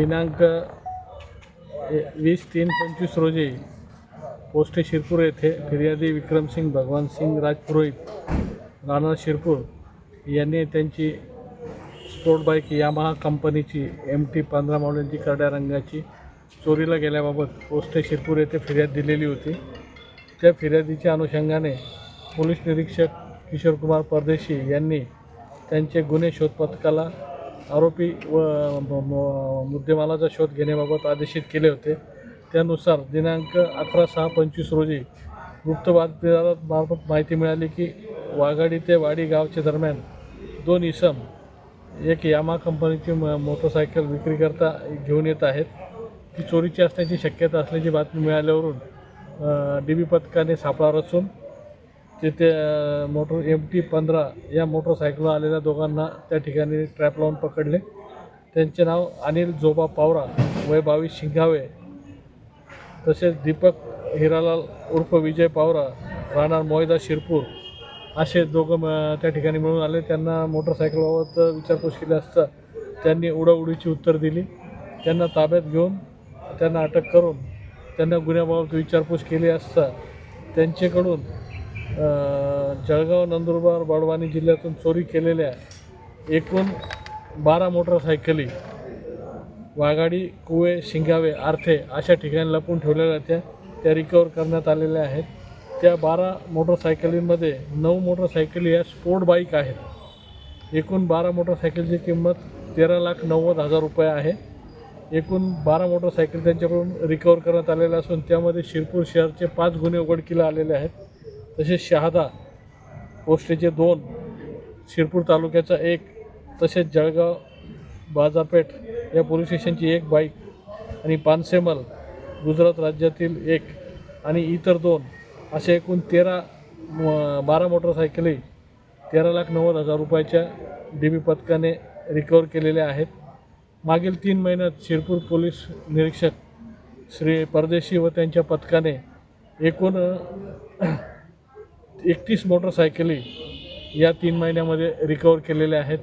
दिनांक ए- वीस तीन पंचवीस रोजी पोस्टे शिरपूर येथे फिर्यादी विक्रमसिंग भगवानसिंग राजपुरोहित राणा शिरपूर यांनी त्यांची स्पोर्ट बाईक यामाहा कंपनीची एम टी पंधरा मॉडेलची करड्या रंगाची चोरीला गेल्याबाबत पोस्टे शिरपूर येथे फिर्याद दिलेली होती. त्या फिर्यादीच्या अनुषंगाने पोलीस निरीक्षक किशोरकुमार परदेशी यांनी त्यांचे गुन्हे शोध पथकाला आरोपी व म- मुद्देमालाचा शोध घेण्याबाबत आदेशित केले होते. त्यानुसार दिनांक अकरा सहा पंचवीस रोजी गुप्त बातमीदारामार्फत माहिती मिळाली की वाघाडी ते वाडी गावच्या दरम्यान दोन इसम एक यामा कंपनीची म मोटरसायकल विक्रीकरता घेऊन येत आहेत. ती चोरीची असण्याची शक्यता असल्याची बातमी मिळाल्यावरून डी बी पथकाने सापळा रचून तिथे मोटर एम टी पंधरा या मोटरसायकल आलेल्या दोघांना त्या ठिकाणी ट्रॅप लावून पकडले. त्यांचे नाव अनिल जोबा पावरा वय बावीस शिंगावे. तसेच दीपक हिरालाल उर्फ विजय पावरा राहणार मोहिदा शिरपूर. असे दोघं त्या ठिकाणी मिळून आले. त्यांना मोटरसायकलबाबत विचारपूस केली असता त्यांनी उडाउडीची उत्तर दिली. त्यांना ताब्यात घेऊन त्यांना अटक करून त्यांना गुन्ह्याबाबत विचारपूस केली असता त्यांच्याकडून जळगाव नंदुरबार बडवानी जिल्ह्यातून चोरी केलेल्या एकूण बारा मोटरसायकली वाघाडी कुवे शिंगावे आर्थे अशा ठिकाणी लपून ठेवलेल्या त्या त्या रिकवर करण्यात आलेल्या आहेत. त्या बारा मोटरसायकलींमध्ये नऊ मोटरसायकली या स्पोर्ट बाईक आहेत. एकूण बारा मोटरसायकलची किंमत तेरा लाख नव्वद हजार रुपये आहे. एकूण बारा मोटरसायकल त्यांच्याकडून रिकवर करण्यात आलेल्या असून त्यामध्ये शिरपूर शहरचे पाच गुन्हे उघडकीला आलेले आहेत. तसेच शहादा पोस्टेचे दोन शिरपूर तालुक्याचा एक तसेच जळगाव बाजारपेठ या पोलीस स्टेशनची एक बाईक आणि पानसेमल गुजरात राज्यातील एक आणि इतर दोन असे एकूण तेरा बारा मोटरसायकली तेरा लाख नव्वद हजार रुपयाच्या डी बी पथकाने रिकवर केलेल्या आहेत. मागील तीन महिन्यात शिरपूर पोलीस निरीक्षक श्री परदेशी व त्यांच्या पथकाने एकूण एकतीस मोटरसायकली या तीन महिन्यामध्ये रिकवर केलेल्या आहेत.